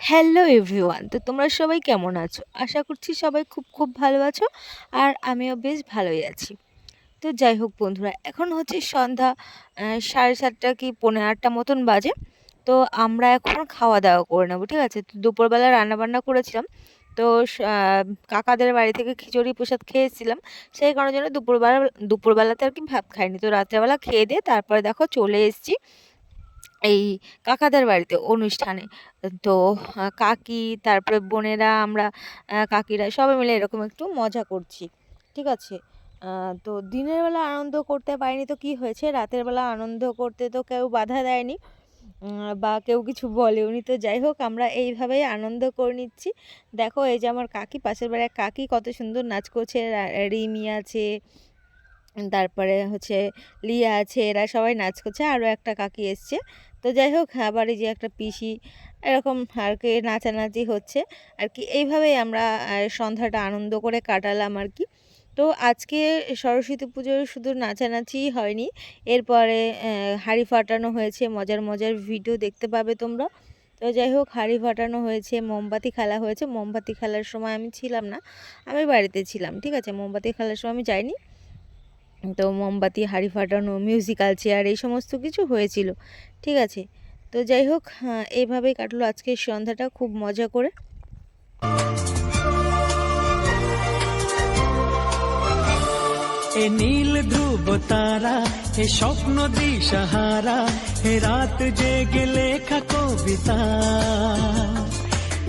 Hello everyone তো তোমরা সবাই কেমন আছো? আশা করছি সবাই খুব খুব ভালো আছো আর আমিও বেশ ভালোই আছি। তো যাই হোক বন্ধুরা, এখন হচ্ছে সন্ধ্যা সাড়ে সাতটা কি পৌনে আটটা মতন বাজে। তো আমরা এখন খাওয়া দাওয়া করে নেব, ঠিক আছে? তো দুপুরবেলা রান্না বান্না করেছিলাম। তো কাকাদের বাড়ি থেকে খিচুড়ি প্রসাদ খেয়েছিলাম। সেই কারণের জন্য দুপুরবেলা, দুপুরবেলাতে আর কি ভাত খাইনি। তো রাত্রেবেলা খেয়ে দিয়ে তারপরে দেখো চলে এসেছি। এই কাকাদের বাড়িতে অনুষ্ঠানে। তো কাকি, তারপরে বোনেরা, আমরা কাকিরা সবাই মিলে এরকম একটু মজা করছি, ঠিক আছে? তো দিনের বেলা আনন্দ করতে পারিনি তো কি হয়েছে? রাতের বেলা আনন্দ করতে তো কেউ বাধা দেয়নি বা কেউ কিছু বলেওনি। তো যাই হোক, আমরা এইভাবেই আনন্দ করে নিচ্ছি। দেখো, এই যে আমার কাকি, পাশের বাড়ির কাকি কত সুন্দর নাচ করছে। রিমি আছে, তারপরে হচ্ছে লিয়া আছে, এরা সবাই নাচ করছে। আরও একটা কাকি এসছে। তো যাই হোক আবার এই যে একটা পিসি, এরকম আর কি নাচানাচি হচ্ছে। আর কি এইভাবেই আমরা সন্ধ্যাটা আনন্দ করে কাটালাম আর কি। তো আজকে সরস্বতী পুজোর শুধু নাচানাচিই হয়নি, এরপরে হাঁড়ি ফাটানো হয়েছে, মজার মজার ভিডিও দেখতে পাবে তোমরা। তো যাই হোক, হাঁড়ি ফাটানো হয়েছে, মোমবাতি খেলা হয়েছে। মোমবাতি খেলার সময় আমি ছিলাম না, আমি বাড়িতে ছিলাম, ঠিক আছে? মোমবাতি খেলার সময় আমি যাইনি। তো মোমবাতি হাঁড়ি ফাটানো মিউজিক্যাল চেয়ার এই সমস্ত কিছু হয়েছিল ঠিক আছে? তো যাই হোক আহ, এইভাবেই কাটলো আজকের সন্ধ্যাটা খুব মজা করে। এ নীল ধ্রুব তারা এ স্বপ্ন দিশাহারা হে রাত জেগে লেখা কবিতা।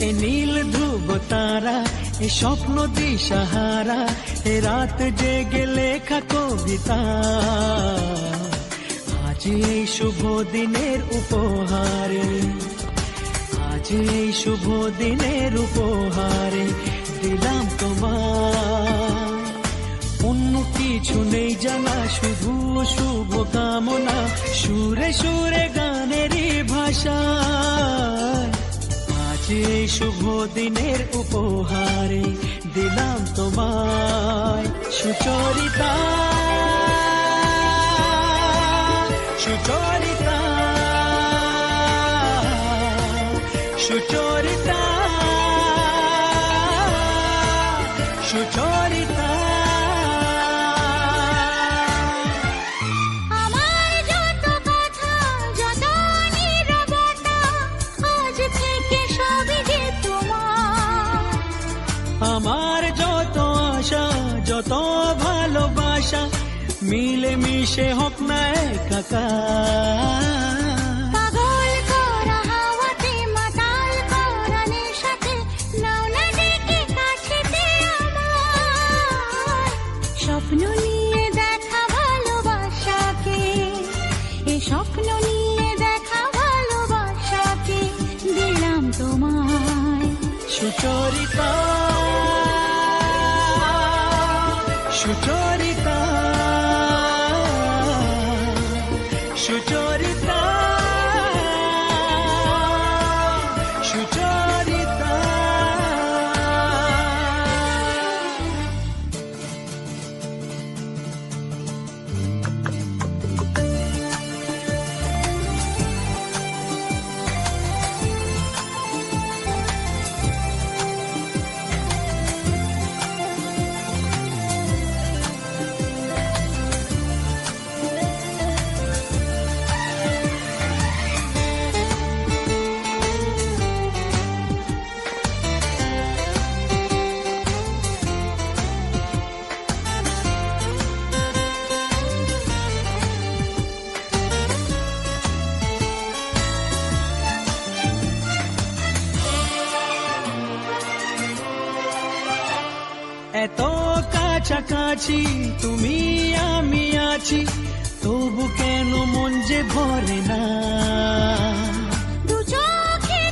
এ নীল ধ্রুব তারা, এ স্বপ্ন দিশাহারা, এ রাত জেগে লেখা কবিতা। আজ এই শুভ দিনের উপহারে, আজ এই শুভ দিনের উপহারে দিলাম তোমার অন্য কিছু নেই জানা, শুধু শুভ কামনা, সুরে সুরে গানেরই ভাষা। এই শুভ দিনের উপহারে দিলাম তোমায় সুচরিতা সুচরিতা মিলে মিশে হোক না আমার। স্বপ্ন নিয়ে দেখা ভালোবাসাকে এ স্বপ্ন নিয়ে দেখা ভালোবাসাকে দিলাম তোমায়। সুচরিতা সুচরিতা সুচরিতা। এত কাছাকাছি তুমি আমি আছি তবু কেন মন যে ভরে না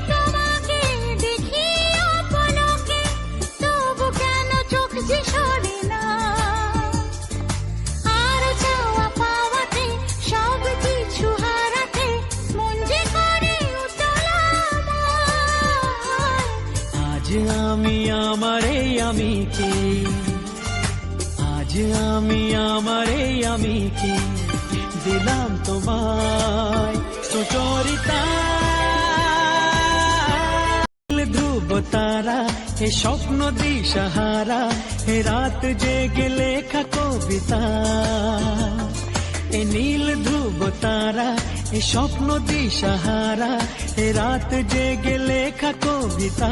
তোমাকে দেখি কেন চোখ যে আজ আমি আমার এই আমি কি দিলাম তোমায়? সুচরিতা ধ্রুব তারা এ স্বপ্ন দিশাহারা এ রাত জেগে লেখা কবিতা। এ নীল ধ্রুব তারা এ স্বপ্ন দিশাহারা এ রাত জেগে লেখা কবিতা।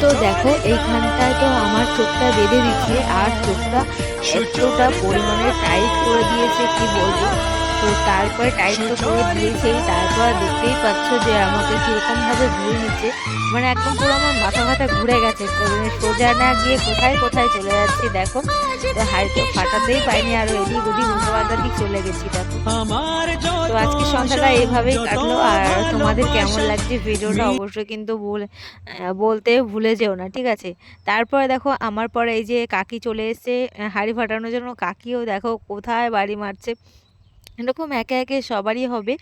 তো দেখো, এইখানটায় তো আমার চোখটা বেঁধে দিচ্ছে, আর চোখটা এতটা পরিমাণে টাইট করে দিয়েছে, কি বলব? তো তারপরে টাইট তো করে দিয়েছেই, তারপর দেখতেই পাচ্ছ যে আমাকে কীরকম ভাবে ঘুরে নিচ্ছে। মানে একদম পুরো আমার মাথা মাথা ঘুরে গেছে, তো মানে সোজা না গিয়ে কোথায় কোথায় চলে যাচ্ছি, দেখো। তো হাড়ি তো ফাটাতেই পাইনি আর এদিক ওদিক উল্টো চলে গেছি, দেখো। তো আজকে সন্ধ্যাটা এইভাবেই কাটলো। আর তোমাদের কেমন লাগছে ভিডিওটা অবশ্যই কিন্তু বলতে ভুলে যেও না, ঠিক আছে? তারপরে দেখো, আমার পরে এই যে কাকি চলে এসেছে হাঁড়ি ফাটানোর জন্য। কাকিও দেখো কোথায় বাড়ি মারছে। এরকম একে একে সবারই হবে।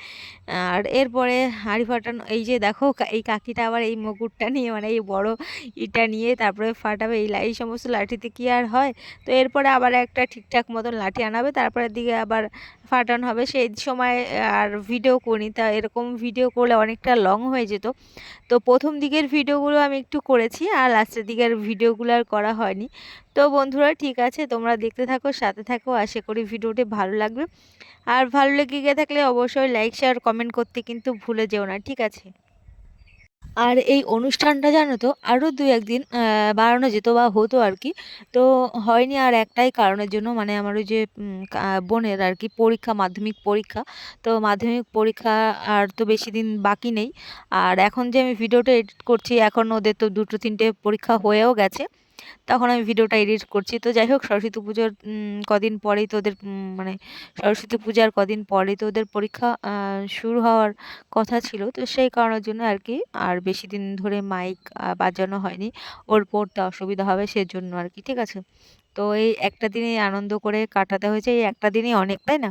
আর এরপরে হাঁড়ি ফাটানো, এই যে দেখো এই কাকিটা আবার এই মুকুটটা নিয়ে মানে এই বড় ইটা নিয়ে তারপরে ফাটাবে। এই এই সমস্ত লাঠিতে কি আর হয়? তো এরপরে আবার একটা ঠিকঠাক মতন লাঠি আনাবে। তারপরে দিকে আবার ফাটানো হবে, সেই সময় আর ভিডিও করি তা এরকম ভিডিও করলে অনেকটা লং হয়ে যেত। তো প্রথম দিকের ভিডিওগুলো আমি একটু করেছি আর লাস্টের দিকের ভিডিওগুলো আর করা হয়নি। তো বন্ধুরা, ঠিক আছে, তোমরা দেখতে থাকো, সাথে থাকো, আশা করি ভিডিওটি ভালো লাগবে। আর ভালো লেগে গিয়ে থাকলে অবশ্যই লাইক শেয়ার কমেন্ট করতে কিন্তু ভুলে যেও না, ঠিক আছে? আর এই অনুষ্ঠানটা জানো তো আরও দু একদিন বাড়ানো যেত বা হতো আর কি। তো হয়নি আর একটাই কারণের জন্য মানে আমার ওই যে বোনের আর কি পরীক্ষা, মাধ্যমিক পরীক্ষা। তো মাধ্যমিক পরীক্ষা আর তো বেশি দিন বাকি নেই। আর এখন যে আমি ভিডিওটা এডিট করছি, এখন ওদের তো দুটো তিনটে পরীক্ষা হয়েও গেছে। তখন আমি ভিডিওটা এডিট করছি। তো যাই হোক, সরস্বতী পুজোর কদিন পরেই তো ওদের মানে সরস্বতী পূজার কদিন পরেই তো ওদের পরীক্ষা শুরু হওয়ার কথা ছিল। তো সেই কারণের জন্য আর কি, আর বেশি দিন ধরে মাইক বাজানো হয়নি। ওর পড়তে অসুবিধা হবে সেজন্য আর কি, ঠিক আছে? তো এই একটা দিনই আনন্দ করে কাটাতে হয়েছে। এই একটা দিনই অনেক, তাই না?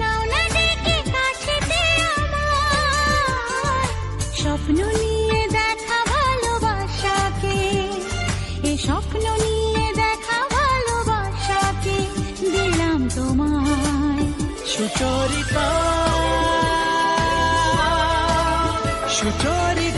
না ডেকে কাছেতে আমার। স্বপ্ন নিয়ে দেখা ভালোবাসাকে এ স্বপ্ন নিয়ে দেখা ভালোবাসাকে দিলাম তোমায়। সুচরিতা সুচরিতা।